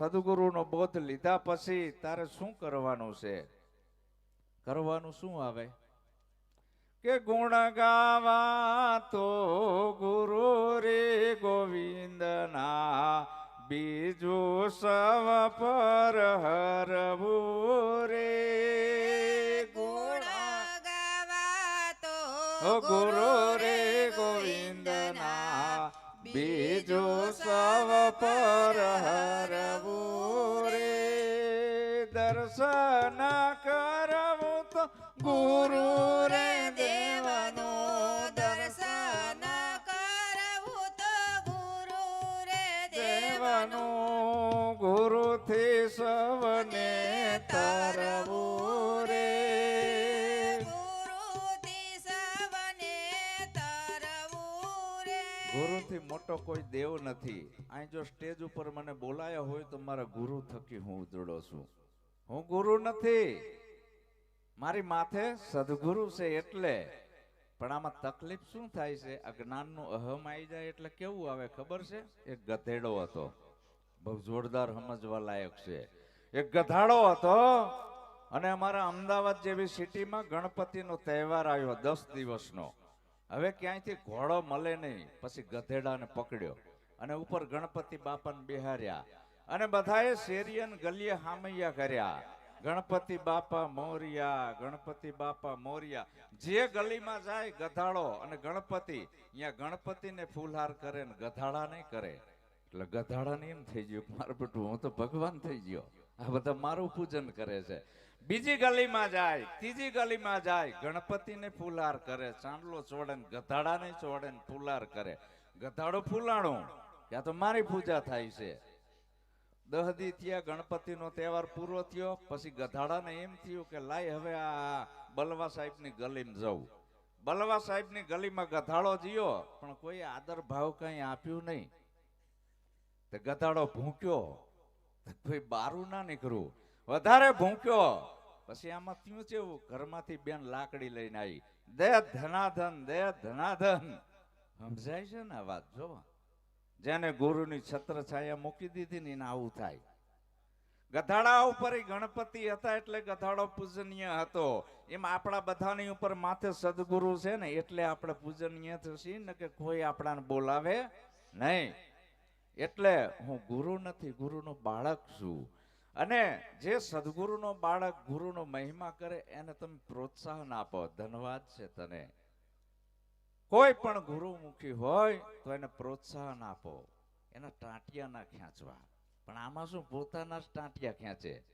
સદગુરુનો બોધ લીધા પછી તારે શું કરવાનું છે? કરવાનું શું આવે? કે ગુણ ગાવા તો ગુરુ રે ગોવિંદના બીજો સવ પર હરવું રે. ગુણ ગાવા તો ગુરુ રે ગોવિંદના બીજો સવ પર દર્શન કરવું તો ગુરુ રે દેવનું દર્શન કરવું તો ગુરુ રે દેવનું. દેવનું ગુરુથી સવને તરવું રે. ગુરુથી સવને તરવું રે. ગુરુથી મોટો કોઈ દેવ નથી. અહીં જો સ્ટેજ ઉપર મને બોલાયા હોય તો મારા ગુરુ થકી હું ઉજળો છું. હું ગુરુ નથી. મારી માથે સદગુરુ છે એટલે. પણ આમાં તકલીફ શું થાય છે? આ જ્ઞાનનું અહમ આવી જાય એટલે કેવું આવે ખબર છે? એક ગધેડો હતો. બહુ જોરદાર સમજવા લાયક છે. એક ગધાડો હતો અને અમારા અમદાવાદ જેવી સિટીમાં ગણપતિનો તહેવાર આવ્યો દસ દિવસનો. હવે ક્યાંયથી ઘોડો મળે નહીં. પછી ગધેડાને પકડ્યો અને ઉપર ગણપતિ બાપાને બેહાર્યા. અને બધાએ શેરિયન ગલીએ હામૈયા કર્યા. ગણપતિ બાપા મોરિયા, ગણપતિ બાપા મોરિયા. જે ગલીમાં જાય ગધાડો અને ગણપતિ અહીંયા ગણપતિને ફૂલહાર કરે ને ગધાડા નહીં કરે. એટલે ગધાડાને એમ થઈ ગયું, મારું બેટું, હું તો ભગવાન થઈ ગયો. આ બધા મારું પૂજન કરે છે. બીજી ગલીમાં જાય, ત્રીજી ગલીમાં જાય, ગણપતિને ફૂલહાર કરે, ચાંદલો ચોડે ને ગધાડાને ચોડે ને ફૂલહાર કરે. ગધાડો ફૂલાણું ત્યાં તો મારી પૂજા થાય છે. દહદી થયા, ગણપતિનો તહેવાર પૂરો થયો, પછી ગધાડાને એમ થયું કે લાય હવે આ બલવા સાહેબની ગલીમાં જવું. બલવા સાહેબની ગલીમાં ગધાડો જીયો, પણ કોઈ આદર ભાવ કઈ આપ્યું નહીં. તે ગધાડો ભૂંક્યો. કોઈ બારું ના નીકળ્યું. વધારે ભૂંક્યો. પછી આમાં થયું કેવું ઘરમાંથી બેન લાકડી લઈને આવી. દે ધનાધન દે ધનાધન. સમજાય છે ને વાત? જો જેને ગુરુની છત્ર છાયા મૂકી દીધી ને એને આવું થાય. ગધાડા ઉપર ગણપતિ હતા એટલે ગધાડો પૂજનીય હતો. એમ આપણા બધાની ઉપર માથે સદગુરુ છે ને એટલે આપણે પૂજનીય થશે ને કે કોઈ આપણાને બોલાવે નહીં. એટલે હું ગુરુ નથી, ગુરુનો બાળક છું. અને જે સદગુરુનો બાળક ગુરુનો મહિમા કરે, એને તમે પ્રોત્સાહન આપો. ધન્યવાદ છે તને. કોઈ પણ ગુરુમુખી હોય તો એને પ્રોત્સાહન આપો. એના ટાંટિયા ના ખેંચવા. પણ આમાં શું? પોતાના જ ટાંટિયા ખેંચે.